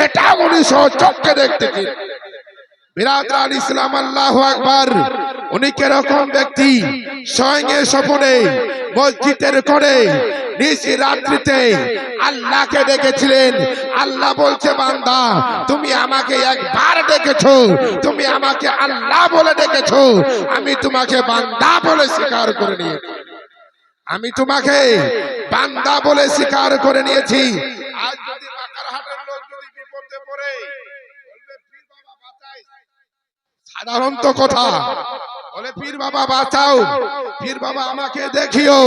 সেটা উনি চোখকে দেখতেছেন বিরাদান ইসলাম, আল্লাহ আকবার। উনি কীরকম ব্যক্তি? স্বয়ং স্বপনে, মসজিদের করে নিজ রাত্রিতে আল্লাহকে ডেকেছিলেন আল্লাহ বলছে, বান্দা, তুমি আমাকে একবার ডেকেছো তুমি আমাকে আল্লাহ বলে ডেকেছো আমি তোমাকে বান্দা বলে স্বীকার করে নিয়েছি। আমি তোমাকে বান্দা বলে স্বীকার করে নিয়েছি। আজ যদি বাকারহাটের লোক যদি বিপদে পড়ে বলবে পীর বাবা বাঁচাই সাধারণত কথা। বলে, পীর বাবা, বাঁচাও। পীর বাবা, আমাকে দেখিও।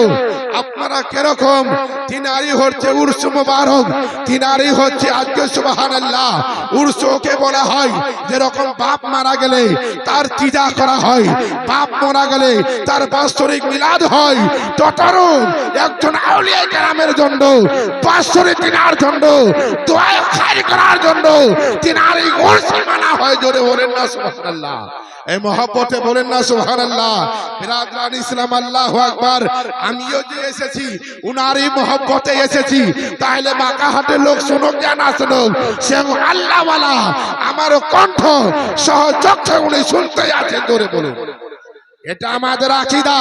আপনারা কীরকম? তিনারি হচ্ছে উর্স মুবারক। তিনারি হচ্ছে আজকে সুবহানাল্লাহ। উর্স ওকে বলা হয়, যেরকম বাপ মারা গেলে তার চিজা করা হয়। বাপ মারা গেলে তার বাৎসরিক মিলাদ হয়। তটারও একজন আউলিয়া কেরামের জন্য বাৎসরিক তিনার জন্য দোয়া খাই করার জন্য তিনারি উর্স মানা হয়। জোরে বলেন না সুবহানাল্লাহ। এই মহব্বতে বলেন না সুবহানাল্লাহ। বিরাদরান ইসলাম আকবার। আমিও যে এসেছি, উনারই মহব্বতে এসেছি। তাহলে মাকাহাটের লোক শুনুক যা আসলো সে আল্লাহ ওয়ালা আমারও কণ্ঠ সহ চক্ষে উনি শুনতে আছে, জোরে বলুন। এটা আমাদের আকিদা।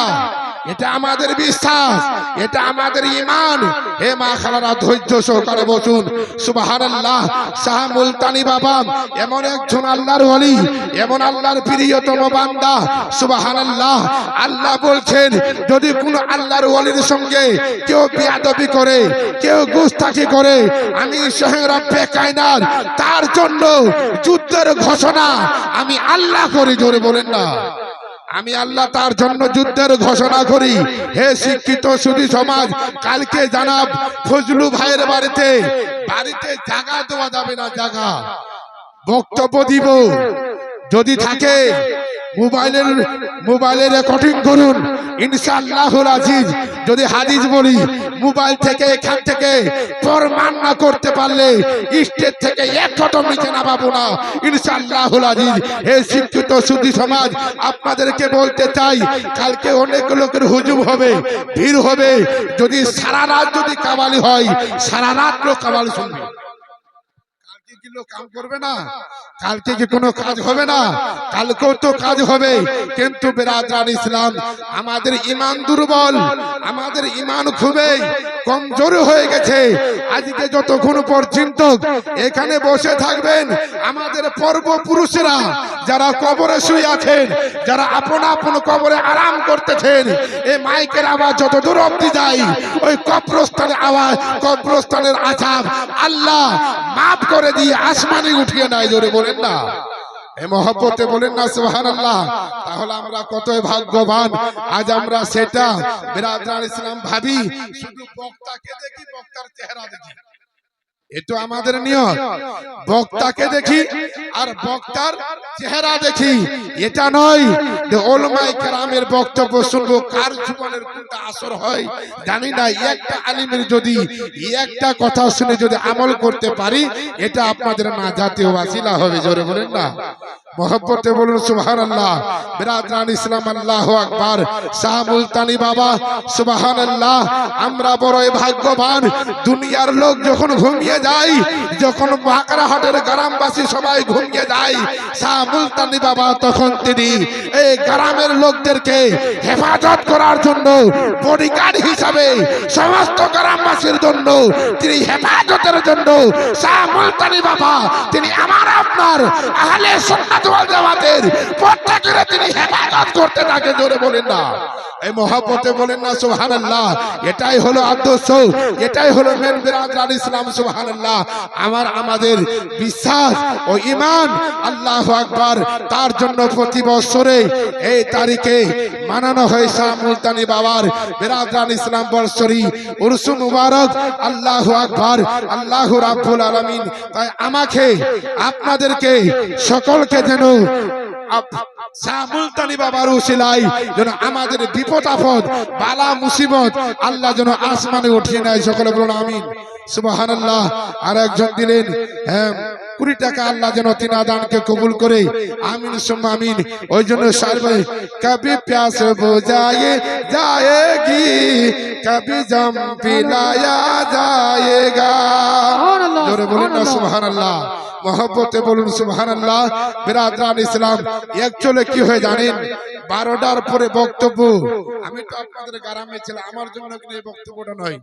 এটা আমাদের বিশ্বাস, এটা আমাদের ইমান হে মা খালারা ধৈর্য সহকারে বসুন। সুবহানাল্লাহ, শাহ মুলতানি বাবা, এমন একজন আল্লাহর ওলি, এমন আল্লাহর প্রিয়তম বান্দা। সুবহানাল্লাহ, আল্লাহ আল্লাহ বলছেন, যদি কোন আল্লাহর ওলির সঙ্গে কেউ বিয়াদবি করে, কেউ গুস্তাখি করে, আমি শহর রব্বে কায়নাত তার জন্য যুদ্ধের ঘোষণা আমি আল্লাহ করি, জোরে বলেন না। আমি আল্লাহ তার জন্য যুদ্ধের ঘোষণা করি। হে শিক্ষিত সুধী সমাজ, কালকে জানাব, ফজলু ভাইয়ের বাড়িতে বাড়িতে জায়গা দেওয়া যাবে না জায়গা। বক্তব্য দিব। যদি থাকে মোবাইলের মোবাইলে রেকর্ডিং করুন। ইনশাআল্লাহ আজিজ, যদি হাদিস বলি, মোবাইল থেকে এখান থেকে প্রমাণ না করতে পারলে স্টেজ থেকে এক কদম নিচে নামাবো না। ইনশাআল্লাহ আজিজ, হে শিক্ষিত সুধী সমাজ, আপনাদেরকে বলতে চাই, কালকে অনেক লোকের হুজুম হবে, ভিড় হবে। যদি সারা রাত যদি কাবালি হয়, সারা রাত লোক কাবালি শুনবে। কি লোক কাম করবে না। কালকে কি কোনো কাজ হবে না। কালকেও তো কাজ হবে। কিন্তু বেরাদার ইসলাম আমাদের ইমান দুর্বল। আমাদের ইমান খুবই কমজোর হয়ে গেছে। আজকে যতক্ষণ পর্যন্ত এখানে বসে থাকবেন আমাদের পূর্বপুরুষেরা যারা কবরে শুয়ে আছেন যারা আপন আপন কবরে আরাম করতেছেন এই মাইকের আওয়াজ যত দূর অব্দি যায় ওই কবরস্থানের আওয়াজ কবরস্থানের আজাব আল্লাহ মাফ করে দিয়ে আসমানে উঠিয়ে নাই, জোরে বলেন না। মহব্বতে বলেন না, সুবহানাল্লাহ। তাহলে আমরা কতই ভাগ্যবান। আজ আমরা সেটা বিরাজ ইসলাম ভাবি, শুধু বক্তাকে দেখি, বক্তার চেহারা দেখি। এটো আমাদের নিয়ম বক্তাকে দেখি আর বক্তার চেহারা দেখি। এটা নয় ওলমাই কেরামের বক্তব্য শুনব কার জীবনের কোনটা আসর হয়? জানি না একটা আলিমের যদি একটা কথা শুনে যদি আমল করতে পারি এটা আপনাদের না জাতীয় বাসিলা হবে জোরে বলেন না। মহব্বতে বলুন সুবহান আল্লাহ বিরাদরান ইসলাম আল্লাহ আকবার। শাহ মুলতানি বাবা সুবহান আল্লাহ আমরা বড়ই ভাগ্যবান। দুনিয়ার লোক যখন ঘুমিয়ে যায়, যখন বাঁকড়াহাটের গ্রামবাসী সবাই ঘুমিয়ে যায় শাহ মুলতানি বাবা তখন তিনি এই গ্রামের লোকদেরকে হেফাজত করার জন্য বডিগার্ড হিসাবে সমস্ত গ্রামবাসীর জন্য, তিনি হেফাজতের জন্য শাহ মুলতানি বাবা, তিনি আমার আপনার আহলে সুন্নাত ওয়াল জামাতের প্রত্যেকের তিনি হেফাজত করতে থাকে জোরে বলেন না। এই মহাপতে বলেন না, সুবহানাল্লাহ। এটাই হলো আদর্শ। এটাই হলো মেন বিরাদরান ইসলাম, সুবহানাল্লাহ। আমার আমাদের বিশ্বাস ও ইমান আল্লাহু আকবার, তার জন্য প্রতি বছরে এই তারিখে মানানো হয় শাহ মুলতানি বাবার বিরাদরান ইসলাম বর্ষরি উরস মুবারক, আল্লাহু আকবার, আল্লাহু রাব্বুল আলামিন। তাই আমাকে, আপনাদেরকে, সকলকে যেন মুলতানি বাবার উসিলাই যেন আমাদের বিপদ আপদ বালা মুসিবত আল্লাহ যেন আসমানে উঠিয়ে নেয় সকলে বলুন আমিন। সুবহানাল্লাহ আর একজন দিলেন হ্যাঁ কুড়ি টাকা আল্লাহ যেন তিন আদানকে কবুল করে আমিন সুম্মা আমিন। ওই জন্য সার্বে কবি প্যাস বোঝায়ে যায়েগি কবি জম পিলায়া যায়েগা। জোরে বলুন না সুবহানাল্লাহ। মহব্বতে বলুন, সুবহানাল্লাহ। বিরাদরান ইসলাম। এক চলে কি হয়ে জানেন? বারোটার পরে বক্তব্য। আমি তো আপনাদের গ্রামে ছিলাম, আমার জন্য এই বক্তব্যটা নয়।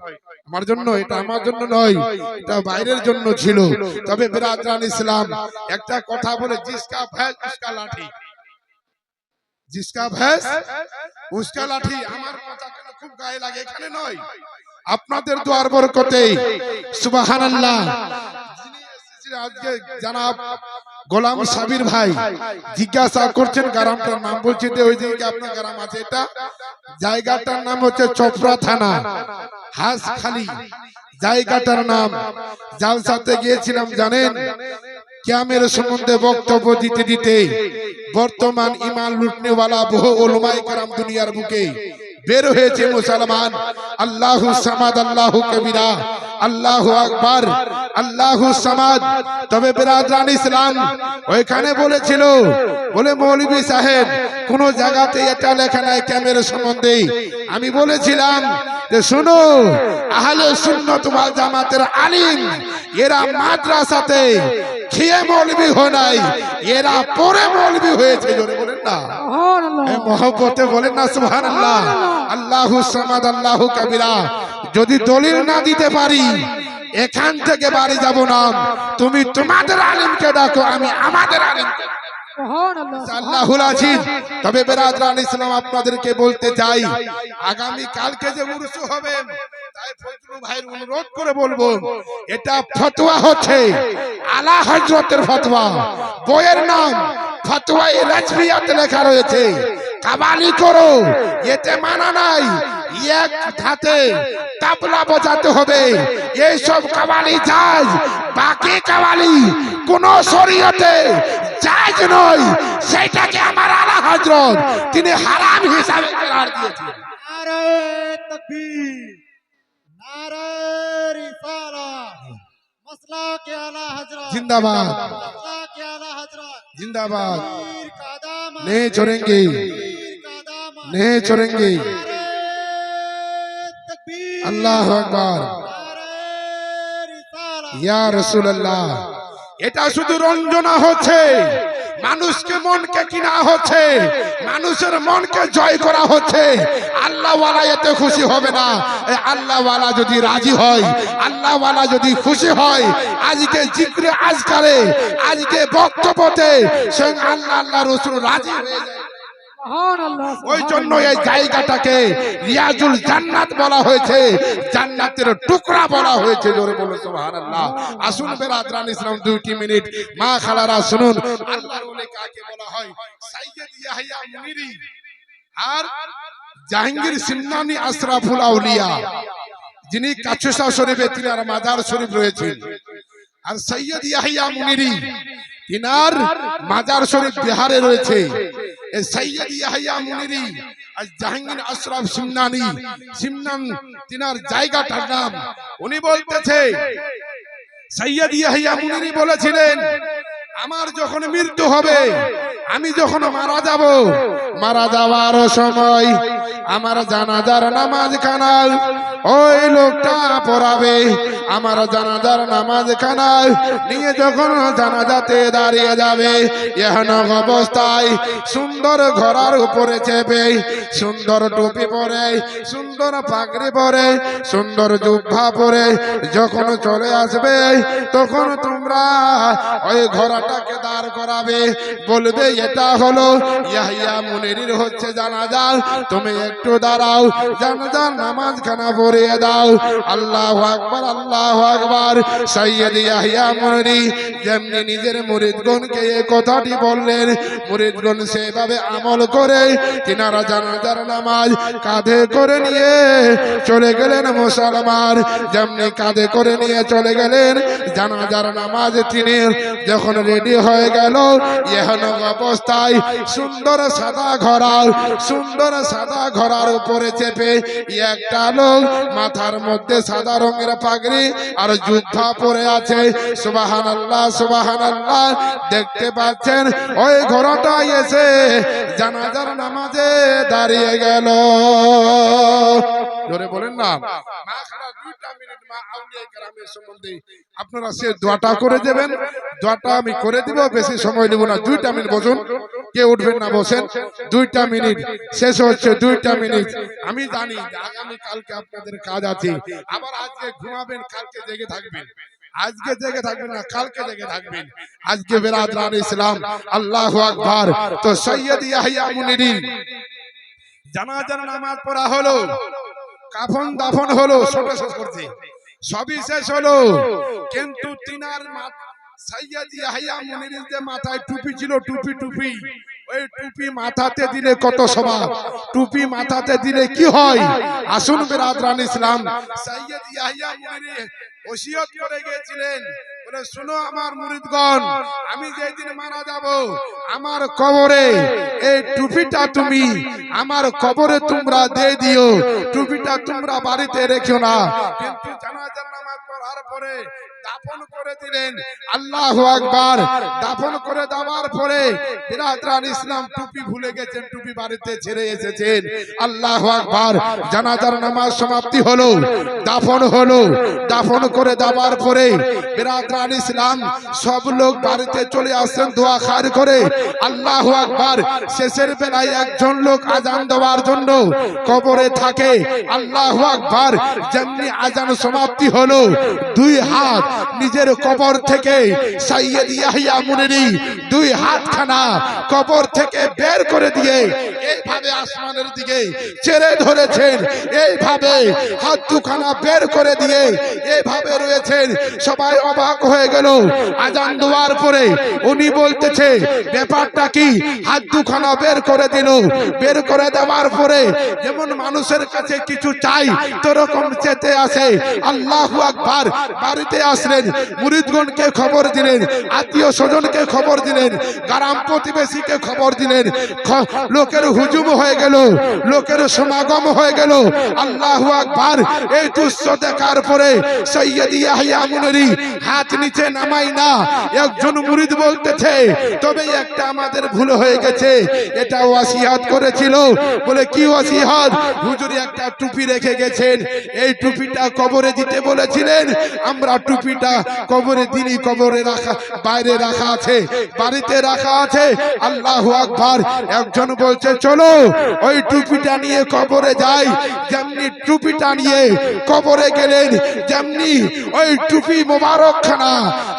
আমার জন্য, এটা আমার জন্য নয়। এটা বাইরের জন্য ছিল। তবে বিরাদরান ইসলাম, একটা কথা বলে, জিসকা ভ্যাস উসকা লাঠি। জিসকা ভ্যাস উসকা লাঠি, আমার কথা খুব গায়ে লাগে? এখানে নয়। আপনাদের দোয়ার বরকতে যিনি এসেছেন আজকে জানাব গোলাম সাবির ভাই জিজ্ঞাসা করছেন গ্রামটার নাম বলছি যে ওই দিকে আপনার গ্রাম আছে এটা জায়গাটার নাম হচ্ছে চপড়া থানা। হাঁসখালি। জায়গাটার নাম। জালসাতে গিয়েছিলাম জানেন? ক্যামের সম্বন্ধে বক্তব্য দিতে দিতে বর্তমান ইমান লুটনেওয়ালা বহু ওলমাই কারাম দুনিয়ার বুকে। বের হয়েছে মুসলমান। আল্লাহু সামাদ, আল্লাহু কবিরা, আল্লাহ আকবার, আল্লাহ সামাদ। তবে বিরাদরান ইসলাম ওইখানে বলেছিল, বলে মৌলভী সাহেব, কোন জায়গাতে এটা লেখা নাই ক্যামের সম্বন্ধে। আমি বলেছিলাম যে, শোনো, আহলে সুন্নত ওয়াল জামাতের আলিম, এরা মাদ্রাসাতে খেয়ে মৌলবি হয় নাই, এরা পরে মৌলবি হয়েছে। জোরে বলেন না। মহব্বতে বলেন না সুবহান আল্লাহ আল্লাহু সামাদ আল্লাহু কাবিরা। যদি দলিল না দিতে পারি এখান থেকে বাড়ি যাব না। তুমি তোমাদের আলিমকে ডাকো আমি আমাদের আলিমকে আল্লাহুল আজিজ। তবে বেরাদরান ইসলাম আপনাদেরকে বলতে চাই আগামী কালকে যে উরসু হবে তাই অনুরোধ করে বলব, এটা ফতোয়া হচ্ছে আলা হযরতের ফতোয়া। বইয়ের নাম ফতোয়াই রাজবিয়াত লেখা রয়েছে। কাবালি করো, এতে মানা নাই, এক হাতে তাবলা বাজাতে হবে। এইসব কাবালি জাজ বাকি কাবালি কোন শরীয়তে জায়জ নয়। সেটাকে আমার আলা হজরত তিনি হারাম হিসাবে দিয়েছেন। जिंदाबाद मसला के आला हजरत जिंदाबाद पीर का दामन नहीं छोड़ेंगे पीर का दामन नहीं छोड़ेंगे नारे तकबीर अल्लाह अकबर नारे रिसालत ইয়া রাসূলুল্লাহ এটা শুধু রঞ্জনা হচ্ছে মানুষকে মনকে কিনা হচ্ছে মানুষের মনকে জয় করা হচ্ছে আল্লাহওয়ালা এতে খুশি হবে না। আল্লাহওয়ালা যদি রাজি হয়, আল্লাহওয়ালা যদি খুশি হয়, আজকে জিক্রে আজকালে, আজকে বক্তব্যতে স্বয়ং আল্লাহ আল্লাহ রসুল রাজি হয়ে যায়। ওই জন্য এই জায়গাটাকে রিয়াজুল জান্নাত বলা হয়েছে। জান্নাতের টুকরা বলা হয়েছে, জোরে বলো সুবহানাল্লাহ। আসুন বেরাদরান ইসলাম, দুইটি মিনিট। মা খালারা, শুনুন। আল্লাহর ওলি কাকে বলা হয়? মুনিরি। আর জাহাঙ্গীর সিমনানি আশরাফুল আউলিয়া। যিনি কাছুসা শরীফে তিনার মাদার শরীফ রয়েছেন। আর সৈয়দ ইয়াহিয়া মুনিরি তিনার মাজার শরীফ বিহারে রয়েছে। এই সৈয়দ ইয়াহিয়া মুনিরি আর জাহাঙ্গীর আশরাফ সিমনানি সিমনান তিনার জায়গাটার নাম। উনি বলতেছে সৈয়দ ইয়াহিয়া মুনিরি বলেছিলেন আমার যখন মৃত্যু হবে আমি যখন মারা যাব, মারা যাওয়ার সময় আমার জানাজার নামাজ খানাল ওই লোকটা পড়াবে। আমার জানাজার নামাজ খানাল নিয়ে যখন জানাজাতে দাঁড়িয়ে যাবে, এহেন অবস্থায় সুন্দর ঘোড়ার উপরে চেপে, সুন্দর টুপি পরে, সুন্দর পাগড়ি পরে, সুন্দর জুব্বা পরে যখন চলে আসবে, তখন তোমরা ওই ঘোড়াটাকে দাঁড় করাবে, বলবে এটা হলো ইয়াহিয়া মুনির হচ্ছে জানাজা। তুমি একটু দাঁড়াও, জানাজার নামাজ খানা পড়িয়ে দাও। আল্লাহ আকবার আল্লাহ আকবার। সৈয়দ ইয়াহিয়া মুনিরি যেমনি নিজের মুরিদগণকে এই কথাটি বললেন, মুরিদগণ সেভাবে আমল করে তিনারা জানাজার নামাজ কাঁধে করে নিয়ে চলে গেলেন মুসলমান। যেমনি কাঁধে করে নিয়ে চলে গেলেন, জানাজার নামাজ তিনি যখন রেডি হয়ে গেল এহেন অবস্থায় সুন্দর সাদা ঘোড়ার, সুন্দর সাদা ঘোড়ার উপরে চেপে একটা লোক মাথার মধ্যে সাদা রঙের পাগড়ি আর যুদ্ধা পরে আছে। সুবাহান আল্লাহ সুবাহান আল্লাহ দেখতে পাচ্ছেন, ওই ঘোড়াটা এসে জানাজার নামাজে দাঁড়িয়ে গেল। জোরে বলেন না। আপনারা সে দোয়াটা করে দেবেন। দোয়াটা আমি করে দিব বেশি সময় নেব না। দুইটা মিনিট বসুন। কে উঠবেন না বসেন। দুইটা মিনিট। শেষ হচ্ছে দুইটা মিনিট। আমি জানি আগামী কালকে আপনাদের কাজ আছে। আবার আজকে ঘুমাবেন কালকে জেগে থাকবেন। আজকে জেগে থাকবেন না কালকে জেগে থাকবেন। আজকে বেরাদরান ইসলাম। আল্লাহ আকবার। তো সৈয়দ ইয়াহিয়া মুনিরি। জানাজার নামাজ পড়া হলো। কাফন দাফন হলো ছোট শেষ করছে। সবই শেষ হলো। কিন্তু তিনার মাথায় টুপি ছিল টুপি টুপি ওই টুপি মাথাতে দিলে কত সভা টুপি মাথাতে দিলে কি হয়? আসুন বেরাদরান ইসলাম। সৈয়দ ইয়াহিয়া মুনির ওসিয়ত করে গিয়েছিলেন। বলে, শুনো আমার মুরিদগণ, আমি যেদিন মারা যাব, আমার কবরে এই টুপিটা তুমি, আমার কবরে তোমরা দিয়ে দিও। টুপিটা তোমরা বাড়িতে রেখো না। কিন্তু জানাজার নামাজ পড়ার পরে দাফন করে দিলেন। আল্লাহ আকবার। দাফন করে দেওয়ার পরে বিরাদরান ইসলাম টুপি ভুলে গেছেন, টুপি বাড়িতে ছেড়ে এসেছেন। আল্লাহ আকবার। জানাজার নামাজ সমাপ্তি হলো, দাফন হলো। দাফন করে দেওয়ার পরে বিরাদরান ইসলাম সব লোক বাড়িতে চলে আসছেন, দোয়া খার করে আল্লাহ আকবার। শেষের বেলায় একজন লোক আজান দেওয়ার জন্য কবরে থাকে। আল্লাহ আকবার। যেমনি আজান সমাপ্তি হলো, দুই হাত নিজের কবর থেকে সাইয়েদ ইয়াহিয়া মুনিরি দুই হাতখানা কবর থেকে বের করে দিয়ে এইভাবে আসমানের দিকে ছেড়ে ধরেছেন। এইভাবে হাত দুখানা বের করে দিয়ে এইভাবে রয়েছেন। সবাই অবাক হয়ে গেল। আজান দেওয়ার পরে উনি বলতেছে, ব্যাপারটা কি? হাত দুখানা বের করে দিল। বের করে দেওয়ার পরে যেমন মানুষের কাছে কিছু চাই তোরকম চেতে আসে আল্লাহু আকবার, বাড়িতে আসলেন মুরিদগণকে খবর দিলেন, আত্মীয় স্বজনকে খবর দিলেন, গ্রাম প্রতিবেশীকে খবর দিলেন। লোকের হুজুম হয়ে গেল, লোকের সমাগম হয়ে গেল। আল্লাহু আকবার, এই দৃশ্য দেখার পরে সৈয়দ ইয়াহিয়া মুনরি হাত নিচে নামাই না। একজন মুরিদ বলতেছে, তবে একটা আমাদের ভুল হয়ে গেছে। এটা ওয়াসিহাত করেছিল। বলে, কি ওয়াসিহাত হুজুরি একটা টুপি রেখে গেছেন। এই টুপিটা কবরে দিতে বলেছিলেন, আমরা টুপিটা কবরে দিনই কবরে রাখা, বাইরে রাখা আছে, বাড়িতে রাখা আছে। আল্লাহ আকবার। একজন বলছে, চলো, ওই টুপিটা নিয়ে কবরে যাই। যেমনি টুপিটা নিয়ে কবরে গেলেন, যেমনি ওই টুপি মোবারক খানা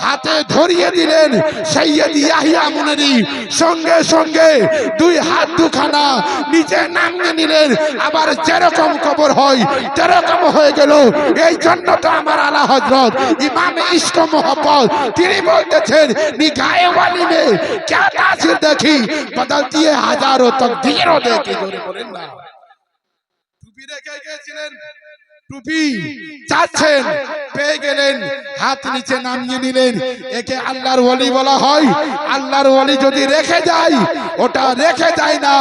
হাতে ধরিয়ে দিলেন সৈয়দ ইয়াহিয়া মুনেরি সঙ্গে সঙ্গে দুই হাত দুখানা নিচে নামিয়ে নিলেন। আবার যেরকম কবর হয় যেরকম হয়ে গেল। এই জন্য তো আমার আলা হজরত ইমাম ইস্ক মোহব্বত তিনি বলতেছেন নিগায়ে ওয়ালি মে क्या तासीर देखी बदलती है हजारों तकदीरों देखी জোরে বলেন না টুপি রেখে গিয়েছিলেন টুপি চাচ্ছেন পেয়ে গেলেন হাত নিচে নামিয়ে নিলেন। একে আল্লাহর ওলি বলা হয়। আল্লাহর ওলি যদি রেখে যায় ওটা রেখে যায় না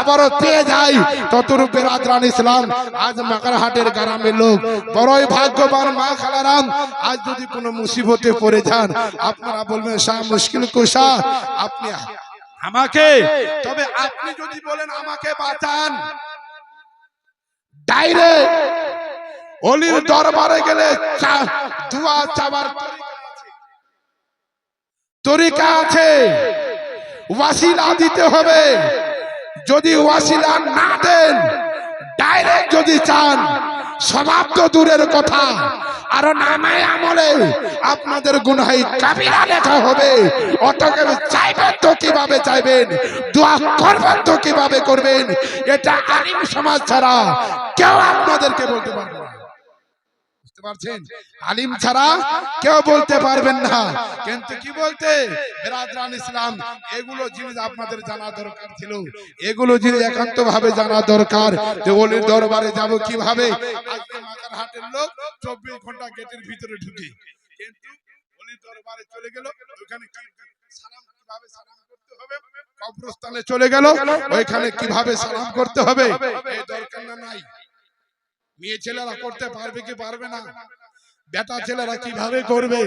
আবারও পেয়ে যায়। ততরূপ বেরাদরান ইসলাম আজ মাকারহাটের গ্রামের লোক। বড়ই ভাগ্যবান মা খালারাম আজ যদি কোনো মুসিবতে পড়ে যান আপনারা বলবেন শাহ মুশকিল কুশা আপনি আমাকে তবে আপনি যদি বলেন আমাকে বাঁচান ডাইরেক্ট অলির দরবারে গেলে দোয়া চাবার তরিকা আছে। ওয়াসিলা দিতে হবে। যদি ওয়াসিলা না দেন ডাইরেক্ট যদি চান স্বভাব তো দূরের কথা। আরও নামায় আমলে আপনাদের গুনাহি কাবিরা লেখা হবে। অতএব চাইবেন তো কীভাবে চাইবেন? দোয়া করবেন তো কীভাবে করবেন? এটা আলিম সমাজ ছাড়া কেউ আপনাদেরকে বলতে পারবে পারছেন? আলিম ছাড়া কেউ বলতে পারবেন না। কিন্তু কি বলতে? বেরাদরান ইসলাম এগুলো জিনিস আপনাদের জানা দরকার ছিল। এগুলো জিনিস একান্ত ভাবে জানা দরকার যে ওলির দরবারে যাব কীভাবে। আজকে মাথার হাটের লোক চব্বিশ ঘণ্টা গেটের ভিতরে ঢুকে। কিন্তু ওলির দরবারে চলে গেল ওখানে সালাম কীভাবে সালাম করতে হবে? কবরস্থানে চলে গেল ওইখানে কীভাবে সালাম করতে হবে? এই দরকার না নাই। মেয়ে ছেলেরা করতে পারবে কি পারবে না? বেটা ছেলেরা কীভাবে করবে?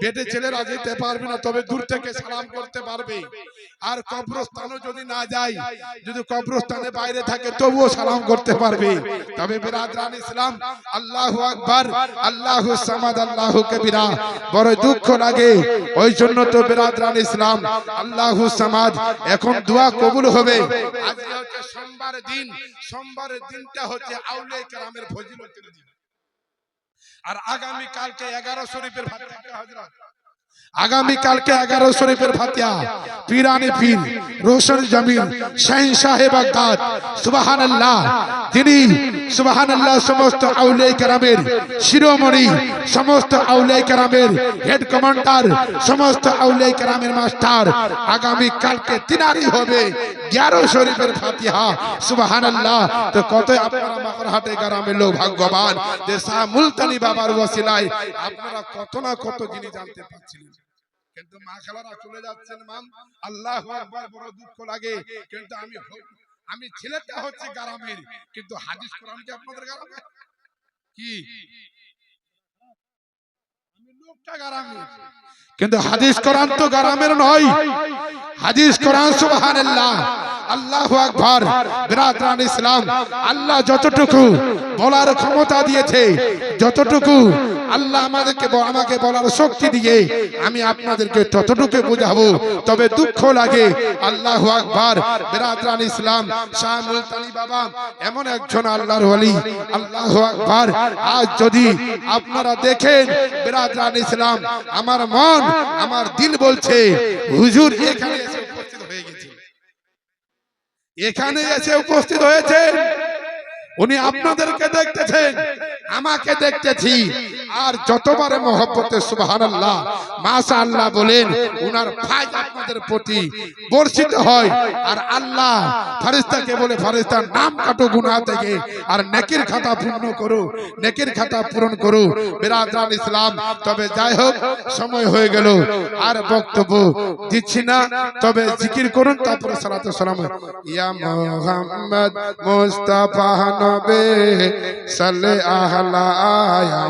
বেটে ছেলেরা যেতে পারবে না তবে দূর থেকে সালাম করতে পারবে। আর কবরস্থানে যদি না যায় যদি কবরস্থানে বাইরে থাকে তবুও সালাম করতে পারবে। তবে বিরাদরান ইসলাম আল্লাহু আকবার আল্লাহু সামাদ আল্লাহু কবিরা। বড় দুঃখ লাগে ওই জন্য তো বিরাদরান ইসলাম আল্লাহ সামাদ। এখন দোয়া কবুল হবে। আজকে হচ্ছে সোমবার দিন সোমবারের দিনটা হচ্ছে আউলে কেরামের ফজিলতের দিন। আর আগামী কালকে এগারো শরীফের আগামী কালকে এগারো শরীফের ফাতিয়া, পিরানি পীর, রোশন জমিন, শাহিন সাহেব বাগদাদ সুবাহান আল্লাহ তিনি সুবাহান আল্লাহ সমস্ত আউলিয়া কেরামের শিরোমণি, সমস্ত আউলিয়া কেরামের হেড কমান্ডার, সমস্ত আউলিয়া কেরামের মাস্টার। আগামী কালকে তিনারি হবে গ্যারো শরীফের ফাতিহা সুবাহান আল্লাহ তো কত আপনারা মাকড়হাটে গ্রামের লোক ভাগ্যবান যে শাহ মুলতানি বাবার ওয়াসিলায় আপনারা কত না কত জিনিস জানতে পারছিলেন। কিন্তু মা খালারা চলে যাচ্ছেন, মাম। আল্লাহ একবার বড় দুঃখ লাগে। কিন্তু আমি আমি ছেলেটা হচ্ছে গ্রামের, কিন্তু হাদিস কোরআন কি আপনাদের গ্রামে? কি? কিন্তু হাদিস কোরআন তো গ্রামের নয়। হাদিস কোরআন সুবহানাল্লাহ। আল্লাহু আকবার, বিরাদরান ইসলাম। আল্লাহ যতটুকু বলার ক্ষমতা দিয়েছে, যতটুকু আল্লাহ আমাদেরকে আমাকে বলার শক্তি দিয়ে আমি আপনাদেরকে ততটুকু বোঝাবো। তবে দুঃখ লাগে, আল্লাহু আকবার, বিরাদরান ইসলাম, শাহ মুলতানি বাবা, এমন একজন আল্লাহর ওলি আল্লাহু আকবার। আজ যদি আপনারা দেখেন, বিরাদরান ইসলাম, আমার মন, আমার দিল বলছে, হুজুর এখানে এসে উপস্থিত হয়ে গেছে এখানে এসে উপস্থিত হয়েছে উনি আপনাদেরকে দেখতেছেন। আমাকে দেখতেছি। আর যতবারে মহব্বতে সুবাহান আল্লাহ মাসা আল্লাহ বলেন, উনার ফাইজ আপনাদের প্রতি বর্ষিত হয় আর আল্লাহ ফারিস্তাকে বলে ফারিস্তার নাম কাটো গুনা থেকে আর নেকির খাতা পূর্ণ করো, নেকির খাতা পূরণ করো। বিরাদরান ইসলাম, তবে যাই হোক, সময় হয়ে গেল, আর বক্তব্য দিচ্ছি না। তবে জিকির করুন, তারপরে সালাতু সালাম। ইয়া মুহাম্মদ মুস্তাফা নবে, সাল্লে আহলা, ইয়া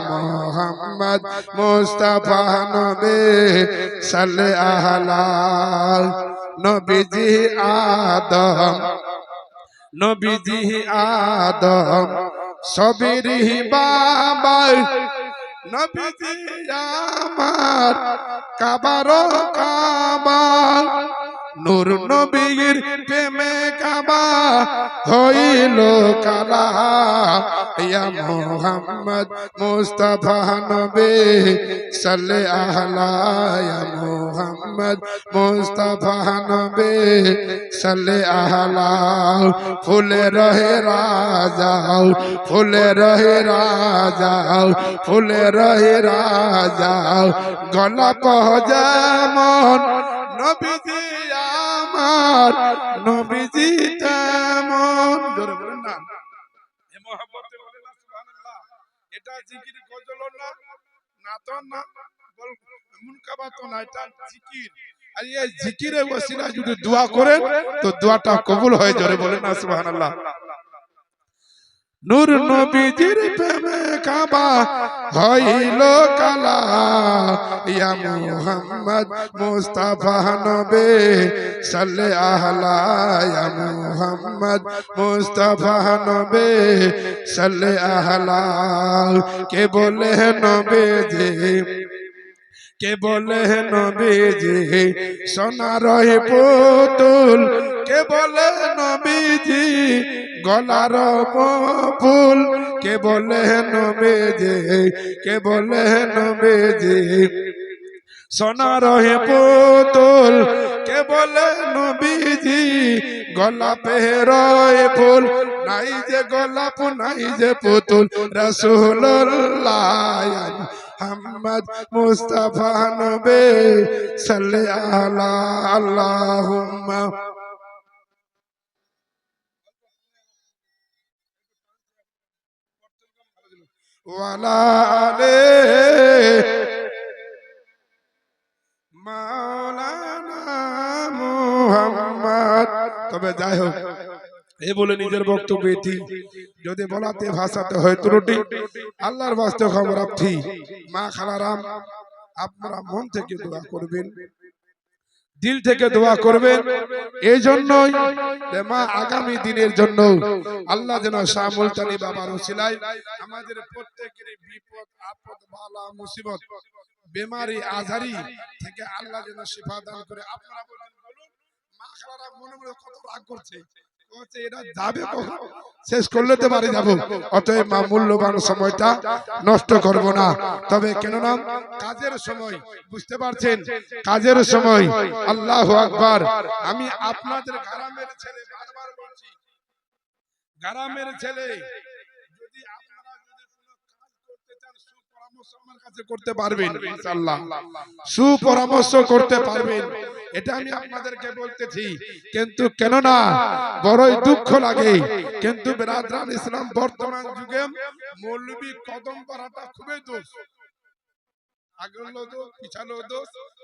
মুহাম্মদ মুস্তাফা নবে সাল্লে আহলাল নবীজি আদম নবীজি আদম, সবিরি বাবা নবীজি আমার, কাবার কাবা নূর নবীর প্রেমে কাবা হইল কালা ইয়া মুহাম্মদ মুস্তাফা নবী সাল্লে আহলা। ইয়া মুহাম্মদ মুস্তাফা নবী সাল্লে আহলা। ফুলে রহে রাজাও ফুলে রহে রাজাও ফুলে রহে রাজাও গলাপ যেমন নবীজি আমার, নবীজি তেমন। জোরে বলেন না। এ মহব্বতে বলেন না, সুবহানাল্লাহ। এটা জিকির গজল না না তো না, বল মুনকাবা তো না, এটা জিকির। আর এই জিকিরে ওসিলা যদি দোয়া করেন, তো দোয়াটা কবুল হয়ে, জোরে বলেন না, সুবহানাল্লাহ। নূর নবীজির প্রেমে কাবা হইল কালা। ইয়া মুহাম্মদ মুস্তাফা নবে সাল্লে আহলা। ইয়া মুহাম্মদ মুস্তাফা নবে সাল্লে আহলা। কে বলে নবে যে কে বলে নবীজি? সোনা রহে পুতুল কে বলে নবীজি, গলার ফুল কে বলে নবীজি, কে বলে নবীজি? সোনা রহে পুতুল, কে বলে নবীজি? গোলাপে রয় ফুল, নাই যে গোলাপ, নাই যে পুতুল। রসুল্লাহ মোহাম্মদ মুস্তাফা নবে সাল্লে আলা, আল্লাহুম্মা। তবে যাই হোক, এ বলে নিজের বক্তব্য এটি, যদি বলাতে ভাষাতে হয় ত্রুটি, আল্লাহর বাস্তব আপনি, মা খালারাম, আপনারা মন থেকে দোয়া করবেন। দিল থেকে দোয়া করবেন। এই জন্যই মা আগামী দিনের জন্য আল্লাহ যেন শাহ মুলতানি বাবার ওসিলাই আমাদের প্রত্যেকের বিপদ, আপদ, বালা, মুসিবত, বেমারি, আজারি থেকে আল্লাহ যেন শিফা দান করে। আপনারা বলেন, বলুন, মা খালারা মনে মনে কত রাগ করছে। বলছে যাবে কখন? শেষ করলে তো বাড়ি যাব। অতএব মা মূল্যবান সময়টা নষ্ট করব না। তবে কেননা কাজের সময় বুঝতে পারছেন? কাজের সময়। আল্লাহ আকবার। আমি আপনাদের গ্রামের ছেলে বারবার বলছি। গ্রামের ছেলে যদি আপনারা যদি কোনো কাজ করতে চান সুপরামর্শ আমার কাছে করতে পারবেন ইনশাআল্লাহ। সুপরামর্শ করতে পারবেন। এটা আমি আপনাদেরকে বলতেছি। কিন্তু কেননা বড়ই দুঃখ লাগে। কিন্তু বেরাদরান ইসলাম বর্তমান যুগে মৌলবী কদম করাটা খুবই দোষ।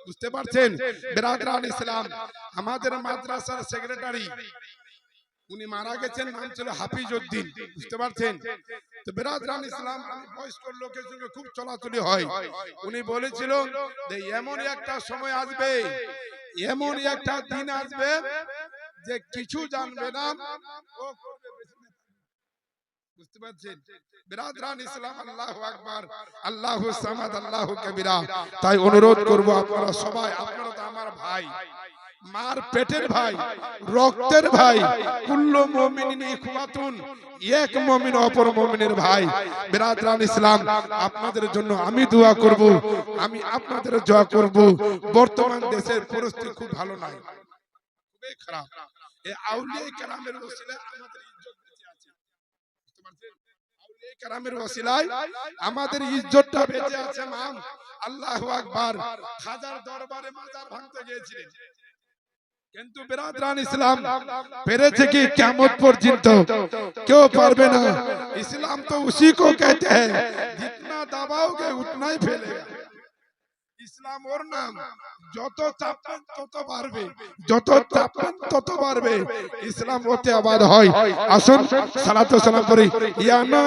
বুঝতে পারছেন? বেরাদরান ইসলাম। আমাদের মাদ্রাসার সেক্রেটারি উনি মারা গেছেন, নাম ছিল হাফিজ উদ্দিন বুঝতে পারছেন? তো বেরাদরান ইসলাম বয়স্ক লোকের সঙ্গে খুব চলাচলি হয়। উনি বলেছিল যে এমন একটা সময় আসবে এমন একটা দিন আসবে যে কিছু জানবে না। বুঝতে পারছেন? বিরাদরান ইসলাম, আল্লাহু আকবার, আল্লাহু সামাদ, আল্লাহু কবিরা। তাই অনুরোধ করব আপনারা সবাই, আপনারা তো আমার ভাই। মার পেটের ভাই, রক্তের ভাই, কুল্লু মুমিনিন ইখওয়াতুন, এক মুমিন অপর মুমিনের ভাই। বিরাদরান ইসলাম, আপনাদের জন্য আমি দোয়া করব, আমি আপনাদের দোয়া করব। বর্তমান দেশের পরিস্থিতি খুব ভালো নয় খুবই খারাপ। এই আউলিয়া কেরামের ওসিলায় আমাদের ইজ্জত ওসিলায় আমাদের ইজ্জতটা বেঁচে আছে, মাম। আল্লাহু আকবার। হাজার দরবারে মাজার ভাঙতে গিয়েছিলেন। কিন্তু বেরাদরান ইসলাম পেরেছে কি কিয়ামত পর্যন্ত কেউ পারবে না ইসলাম তো उसी को कहते हैं जितना दबाओगे उतना ही फैलेगा ইসলাম ওর নাম যত চাপবেন তত বাড়বে যত চাপবেন তত বাড়বে ইসলাম ওতে আবাদ হয় আসুন সালাতু সালাম করি ইয়া না